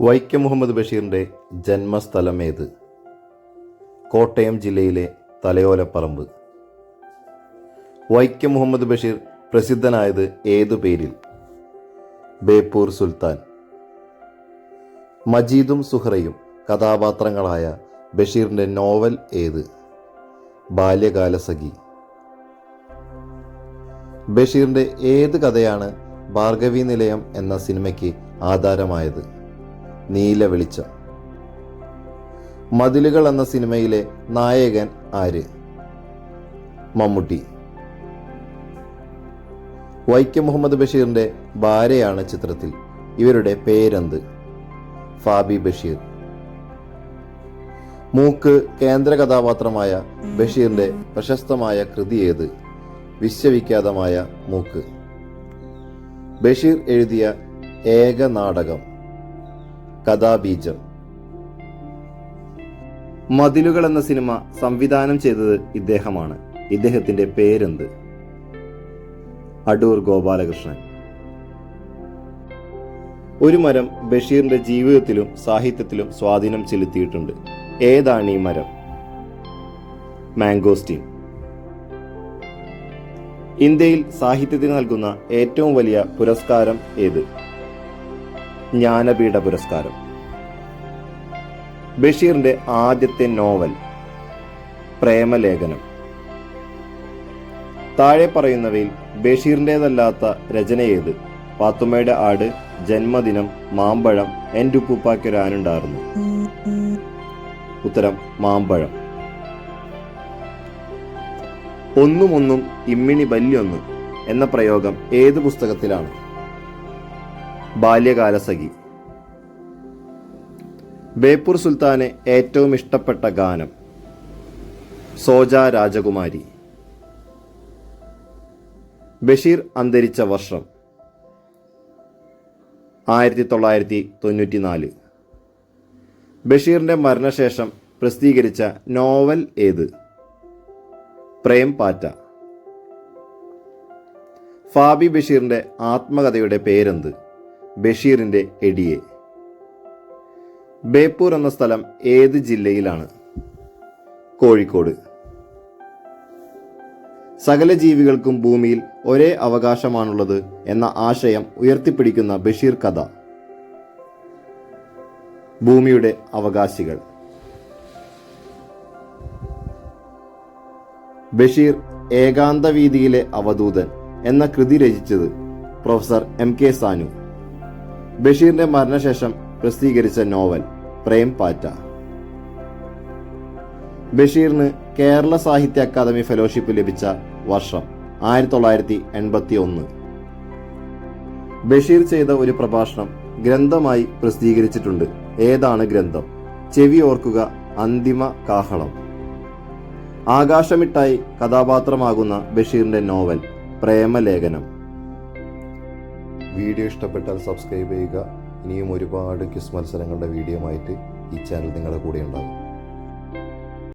വൈക്കം മുഹമ്മദ് ബഷീറിന്റെ ജന്മസ്ഥലം ഏത് കോട്ടയം ജില്ലയിലെ തലയോലപ്പറമ്പ്. വൈക്കം മുഹമ്മദ് ബഷീർ പ്രസിദ്ധനായത് ഏതു പേരിൽ? ബേപ്പൂർ സുൽത്താൻ. മജീദും സുഹറയും കഥാപാത്രങ്ങളായ ബഷീറിന്റെ നോവൽ ഏത്? ബാല്യകാലസഖി ബഷീറിന്റെ ഏത് കഥയാണ് ഭാർഗവി നിലയം എന്ന സിനിമയ്ക്ക് ആധാരമായത്? നീല വെളിച്ചം. മതിലുകൾ എന്ന സിനിമയിലെ നായകൻ ആര്? മമ്മൂട്ടി. വൈക്കം മുഹമ്മദ് ബഷീറിന്റെ ഭാര്യയാണ് ചിത്രത്തിൽ. ഇവരുടെ പേരെന്ത്? ഫാബി ബഷീർ. മൂക്ക് കേന്ദ്ര കഥാപാത്രമായ ബഷീറിന്റെ പ്രശസ്തമായ കൃതി ഏത്? വിശ്വവിഖ്യാതമായ മൂക്ക്. ബഷീർ എഴുതിയ ഏക നാടകം കഥാബീജം. മതിലുകൾ എന്ന സിനിമ സംവിധാനം ചെയ്തത് ഇദ്ദേഹമാണ്. ഇദ്ദേഹത്തിന്റെ പേരെന്ത്? അടൂർ ഗോപാലകൃഷ്ണൻ. ഒരു മരം ബഷീറിന്റെ ജീവിതത്തിലും സാഹിത്യത്തിലും സ്വാധീനം ചെലുത്തിയിട്ടുണ്ട്. ഏതാണ് ഈ മരം? മാംഗോസ്റ്റീൻ ഇന്ത്യയിൽ സാഹിത്യത്തിന് നൽകുന്ന ഏറ്റവും വലിയ പുരസ്കാരം ഏത്? ജ്ഞാനപീഠ പുരസ്കാരം. ബഷീറിന്റെ ആദ്യത്തെ നോവൽ പ്രേമലേഖനം. താഴെ പറയുന്നവയിൽ ബഷീറിന്റെതല്ലാത്ത രചന ഏത്? പാത്തുമ്മയുടെ ആട് ജന്മദിനം മാമ്പഴം എന്റെ ഉപ്പുപ്പാക്കൊരാനുണ്ടായിരുന്നു ഉത്തരം മാമ്പഴം. ഒന്നുമൊന്നും ഒന്നും ഇമ്മിണി ബല്യൊന്ന് എന്ന പ്രയോഗം ഏത് പുസ്തകത്തിലാണ്? ബാല്യകാലസഖി. ബേപ്പൂർ സുൽത്താന് ഏറ്റവും ഇഷ്ടപ്പെട്ട ഗാനം സോജ രാജകുമാരി. ബഷീർ അന്തരിച്ച വർഷം ആയിരത്തി തൊള്ളായിരത്തി തൊണ്ണൂറ്റി നാല് ബഷീറിന്റെ മരണശേഷം പ്രസിദ്ധീകരിച്ച നോവൽ ഏത്? പ്രേം പാറ്റ. ഫാബി ബഷീറിന്റെ ആത്മകഥയുടെ പേരെന്ത്? ബഷീറിന്റെ എടിയെ. ബേപ്പൂർ എന്ന സ്ഥലം ഏത് ജില്ലയിലാണ്? കോഴിക്കോട്. സകല ജീവികൾക്കും ഭൂമിയിൽ ഒരേ അവകാശമാണുള്ളത് എന്ന ആശയം ഉയർത്തിപ്പിടിക്കുന്ന ബഷീർ കഥ. ഭൂമിയുടെ അവകാശികൾ. ബഷീർ ഏകാന്ത വീതിയിലെ അവധൂതൻ എന്ന കൃതി രചിച്ചത് പ്രൊഫസർ എം കെ സാനു. ബഷീറിന്റെ മരണശേഷം പ്രസിദ്ധീകരിച്ച നോവൽ പ്രേം പാറ്റ. ബഷീറിന് കേരള സാഹിത്യ അക്കാദമി ഫെലോഷിപ്പ് ലഭിച്ച വർഷം ആയിരത്തി തൊള്ളായിരത്തി എൺപത്തി ഒന്ന് ബഷീർ ചെയ്ത ഒരു പ്രഭാഷണം ഗ്രന്ഥമായി പ്രസിദ്ധീകരിച്ചിട്ടുണ്ട്. ഏതാണ് ഗ്രന്ഥം? ചെവി ഓർക്കുക അന്തിമ കാഹളം. ആകാശമിട്ടായി കഥാപാത്രമാകുന്ന ബഷീറിന്റെ നോവൽ പ്രേമലേഖനം. വീഡിയോ ഇഷ്ടപ്പെട്ടാൽ സബ്സ്ക്രൈബ് ചെയ്യുക. ഇനിയും ഒരുപാട് ക്വിസ് മത്സരങ്ങളുടെ വീഡിയോ ആയിട്ട് ഈ ചാനൽ നിങ്ങളുടെ കൂടെ ഉണ്ടാകും.